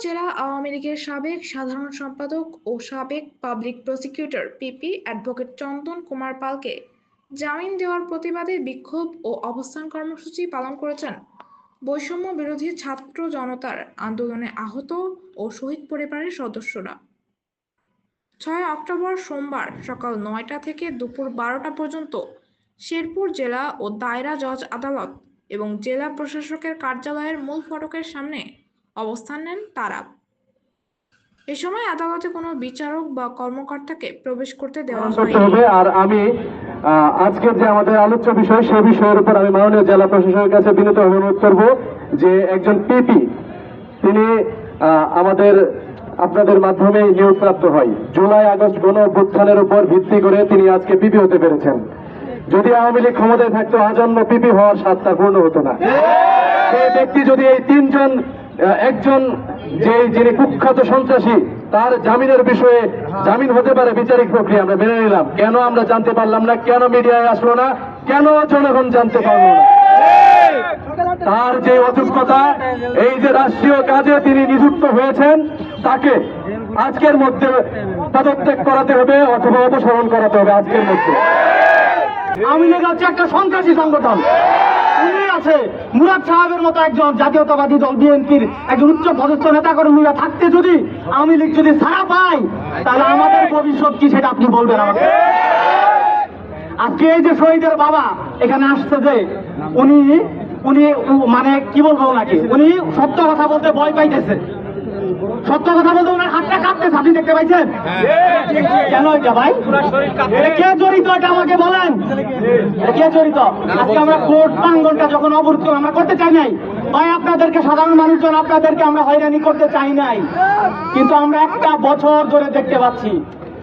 জেলা আওয়ামী লীগের সাবেক সাধারণ সম্পাদক ও সাবেক public prosecutor PP advocate Chandan Kumar পালকে জামিন দেওয়ার প্রতিবাদে বিক্ষোভ ও অবস্থান কর্মসূচি পালন করেছেন। বৈষম্য বিরোধী ছাত্র জনতার আন্দোলনে আহত ও শহীদ পরিবারের সদস্যরা। ছয় অক্টোবর সোমবার সকাল নয়টা থেকে দুপুর বারোটা পর্যন্ত শেরপুর জেলা ও দায়রা জজ আদালত এবং জেলা প্রশাসকের কার্যালয়ের মূল ফটকের সামনে অবস্থান নেন তারা। এ সময় আদালতে কোনো বিচারক বা কর্মকর্তাকে প্রবেশ করতে দেওয়া হবে আর আমি আহ, আজকের যে আমাদের আলোচ্য বিষয় সেই বিষয়ের উপর আমি মাননীয় জেলা প্রশাসনের কাছে বিনীত অনুরোধ করব যে একজন পিপি তিনি আমাদের আপনাদের মাধ্যমে নিয়োগপ্রাপ্ত হয়। জুলাই আগস্ট গণ অভ্যুত্থানের উপর ভিত্তি করে তিনি আজকে পিপি হতে পেরেছেন। যদি আওয়ামী লীগ ক্ষমতায় থাকতো আজন্ম পিপি হওয়ার স্বাদ তার পূর্ণ হতো না। সেই ব্যক্তি যদি এই তিনজন একজন যে যিনি কুখ্যাত সন্ত্রাসী, তার জামিনের বিষয়ে জামিন হতে পারে বিচারিক প্রক্রিয়া, আমরা মেনে নিলাম। কেন আমরা জানতে পারলাম না? কেন মিডিয়ায় আসলো না? কেন জনগণ জানতে পারল না? তার যে অযোগ্যতা, এই যে রাষ্ট্রীয় কাজে তিনি নিযুক্ত হয়েছেন, তাকে আজকের মধ্যে পদত্যাগ করাতে হবে অথবা অপসারণ করাতে হবে আজকের মধ্যে। আওয়ামী লীগ হচ্ছে একটা সন্ত্রাসী সংগঠন। আছে। মুরাদ সাহেবের মতো একজন জাতীয়তাবাদী দল, বিএনপির একজন উচ্চ পদস্থ নেতা কর্মীরা থাকতে যদি আওয়ামী লীগ যদি ছাড়া পায়, তাহলে আমাদের ভবিষ্যৎ কি সেটা আপনি বলবেন আমাকে? আজকে এই যে শহীদের বাবা এখানে আসছে যে, উনি উনি মানে কি বলব ওনাকে? উনি সত্য কথা বলতে ভয় পাইতেছে। সত্য কথা বলতে ওনার হাতটা কাঁপতেছে আপনি দেখতে পাইছেন? কেন এটা ভাই? কে জড়িত এটা আমাকে বলেন? কে জড়িত? আজকে আমরা কোর্ট প্রাঙ্গনটা যখন অবরুদ্ধ আমরা করতে চাই নাই। ভাই আপনাদেরকে সাধারণ মানুষজন আপনাদেরকে আমরা হয়রানি করতে চাই নাই। কিন্তু আমরা একটা বছর ধরে দেখতে পাচ্ছি।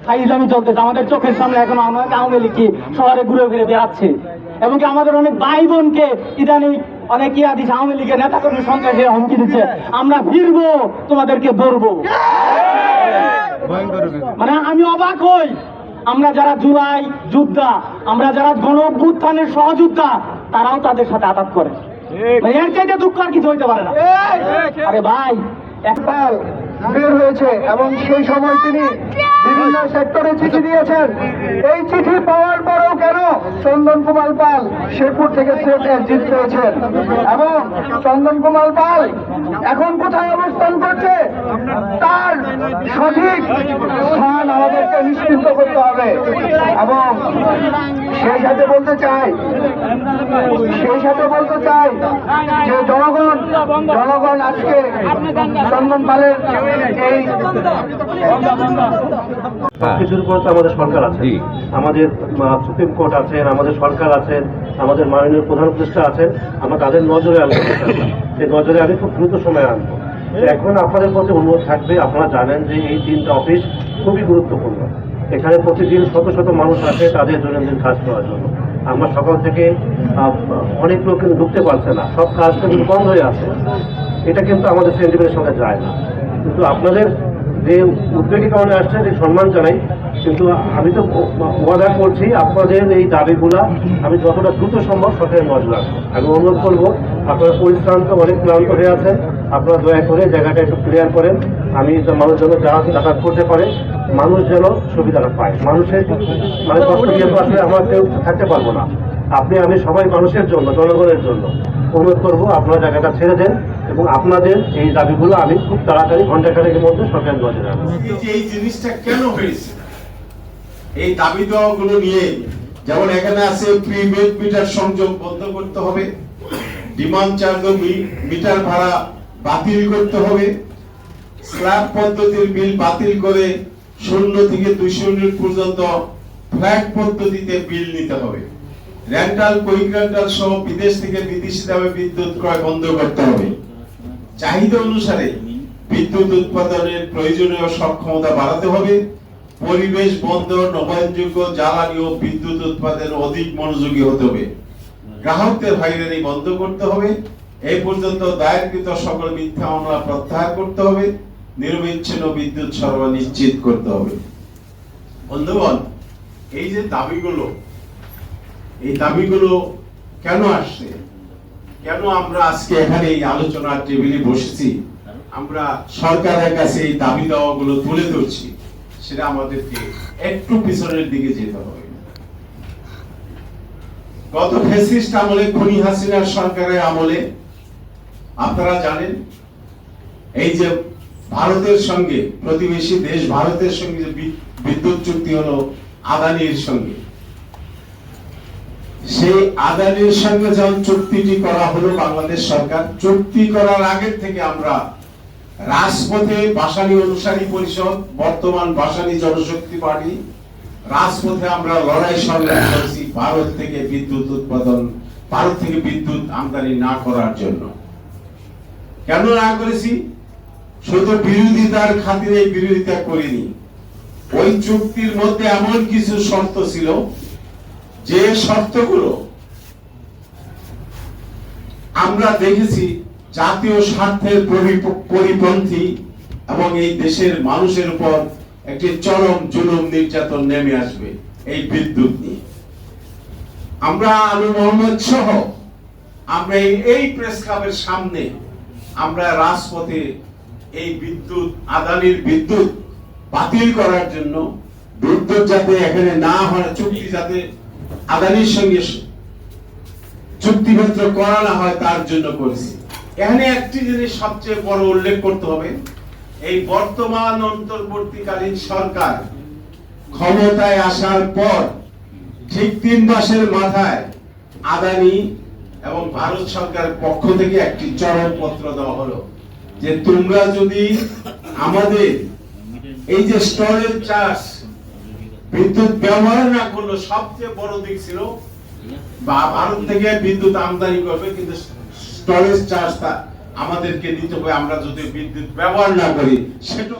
ফাইজলামি চলতেছে। আমাদের চোখের সামনে এখন আমাদের আওয়ামী লীগ কি শহরে ঘুরে ঘুরে বেড়াচ্ছে। এবং কি আমাদের অনেক ভাই বোনকে ইদানিং অনেক ইয়া দিচ্ছে আওয়ামী লীগের নেতা কর্মী সন্ত্রাসী হুমকি দিচ্ছে। আমরা ফিরবো তোমাদেরকে ধরবো। মানে আমি অবাক হই। আমরা যারা জুলাই যোদ্ধা আমরা যারা গণ অভ্যুত্থানের সহযোদ্ধা তারাও তাদের সাথে আঘাত করে। মানে এর চাইতে দুঃখ আর কিছু হইতে পারে না। আরে ভাই একবার বের হয়েছে এবং সেই সময় তিনি বিভিন্ন সেক্টরে চিঠি দিয়েছেন। এই চিঠি পাওয়ার পরেও কেন চন্দন কুমার পাল শেরপুর থেকে সিলেটের জিত পেয়েছেন? এবং চন্দন কুমার পাল এখন কোথায় অবস্থান করছে? তার সঠিক স্থান আমাদেরকে নিশ্চিন্ত করতে হবে। এবং সেই সাথে বলতে চাই, সেই সাথে বলতে চাই যে জনগণ জনগণ আজকে চন্দন পালের এই কিছুর উপর তো আমাদের সরকার আছে। আমাদের সুপ্রিম কোর্ট আছেন আমাদের সরকার আছেন আমাদের মাননীয় প্রধান উপদেষ্টা আছেন আমরা তাদের নজরে আনব। সেই নজরে আমি খুব দ্রুত সময় আনব। এখন আপনাদের প্রতি অনুরোধ থাকবে আপনারা জানেন যে এই তিনটা অফিস খুবই গুরুত্বপূর্ণ। এখানে প্রতিদিন শত শত মানুষ আসে তাদের দৈনন্দিন কাজ করার জন্য। আমরা সকাল থেকে অনেক লোক কিন্তু ঢুকতে পারছে না। সব কাজ কিন্তু বন্ধ হয়ে আছে। এটা কিন্তু আমাদের সেন্টিমেন্টের সঙ্গে যায় না। কিন্তু আপনাদের যে উদ্বেগের কারণে আসছে, যে সম্মান জানাই। কিন্তু আমি তো ওয়াদা করছি, আপনাদের এই দাবিগুলা আমি যতটা দ্রুত সম্ভব সরকারের নজর রাখব আমি অনুরোধ করব, আপনারা পরিশ্রান্ত, অনেক ক্লান্ত হয়ে আছেন, আপনারা দয়া করে জায়গাটা একটু ক্লিয়ার করেন। আমি মানুষ যেন যাতায়াত করতে পারে। মানুষ যেন সুবিধাটা পায়। মানুষের মানে কষ্ট তো আসলে আমরা কেউ থাকতে পারব না। আপনি, আমি সবাই মানুষের জন্য, জনগণের জন্য। অনুরোধ করব, আপনারা জায়গাটা ছেড়ে দেন এবং আপনাদের এই দাবিগুলো আমি খুব তাড়াতাড়ি ঘণ্টা খানেকের মধ্যে সরকারের নজরে রাখব এই জিনিসটা কেন হয়েছে এই দাবি দেওয়াগুলো নিয়ে যেমন এখানে আছে প্রিপেড মিটার সংযোগ বন্ধ করতে হবে, ডিমান্ড চার্জ মিটার ভাড়া বাতিল করতে হবে, স্ল্যাব পদ্ধতির বিল বাতিল করে শূন্য থেকে দুইশো ইউনিট পর্যন্ত ফ্ল্যাট পদ্ধতিতে বিল নিতে হবে। রেন্টাল, কুইক রেন্টাল সহ বিদেশ থেকে বিদেশি দামে বিদ্যুৎ ক্রয় বন্ধ করতে হবে। চাহিদা অনুসারে বিদ্যুৎ উৎপাদনের প্রয়োজনীয় সক্ষমতা বাড়াতে হবে। পরিবেশ বন্ধ নবায়নযোগ্য, জ্বালানি ও বিদ্যুৎ উৎপাদনে অধিক মনোযোগী হতে হবে। গ্রাহকদের হয়রানি বন্ধ করতে হবে। এই পর্যন্ত দায়েরকৃত সকল মিথ্যা মামলা প্রত্যাহার করতে হবে। নিরবিচ্ছিন্ন বিদ্যুৎ সরবরাহ নিশ্চিত করতে হবে। বন্ধুগণ, এই যে দাবিগুলো এই দাবিগুলো কেন আসছে? কেন আমরা আজকে এখানে এই আলোচনার টেবিলে বসেছি? আমরা সরকারের কাছে এই দাবি দাওয়াগুলো তুলে ধরছি। সেটা আমাদেরকে একটু পিছনের দিকে যেতে হবে। গত ফেসিস্ট আমলে, খনি হাসিনার সরকারের আমলে, আপনারা জানেন, এই যে ভারতের সঙ্গে, প্রতিবেশী দেশ ভারতের সঙ্গে যে বিদ্যুৎ চুক্তি হলো, আদানির সঙ্গে সেই আদানির সঙ্গে যখন চুক্তিটি করা হলো বাংলাদেশ সরকার, চুক্তি করার আগের থেকে আমরা রাজপথে বাসানি অনুসারী পরিষদ, বর্তমান বাসানি জনশক্তি পার্টি, রাজপথে আমরা লড়াই সংগ্রাম করেছি ভারত থেকে বিদ্যুৎ উৎপাদন, ভারত থেকে বিদ্যুৎ আমদানি না করার জন্য। কেন না করেছি? শুধু বিরোধিতার খাতিরে বিরোধিতা করিনি। ওই চুক্তির মধ্যে এমন কিছু শর্ত ছিল যে শর্তগুলো আমরা দেখেছি জাতীয় স্বার্থের পরিপন্থী এবং এই দেশের মানুষের উপর একটি চরম জুলুম নির্যাতন নেমে আসবে এই বিদ্যুৎ নিয়ে। আমরা আলু মোহাম্মদ সহ আমরা এই- প্রেস ক্লাবের সামনে আমরা রাজপথে এই বিদ্যুৎ, আদানির বিদ্যুৎ বাতিল করার জন্য বিদ্যুৎ যাতে এখানে না হয়, চুক্তি যাতে আদানির সঙ্গে চুক্তিপত্র করা না হয় তার জন্য করেছি। এখানে একটি জিনিস সবচেয়ে বড় উল্লেখ করতে হবে। এই বর্তমান অন্তর্বর্তীকালীন সরকার ক্ষমতায় আসার পর ঠিক তিন মাসের মাথায় আদানি এবং ভারত সরকারের পক্ষ থেকে একটি চরম পত্র দেওয়া হলো যে তোমরা যদি আমাদের এই যে স্টোরেজ চার্জ বিদ্যুৎ ব্যবহার না করল সবচেয়ে বড় দিক ছিল ভারত থেকে বিদ্যুৎ আমদানি করবে, কিন্তু স্টোরেজ চার্জটা আমাদেরকে দিতে হবে। আমরা যদি বিদ্যুৎ ব্যবহার না করি, সেটা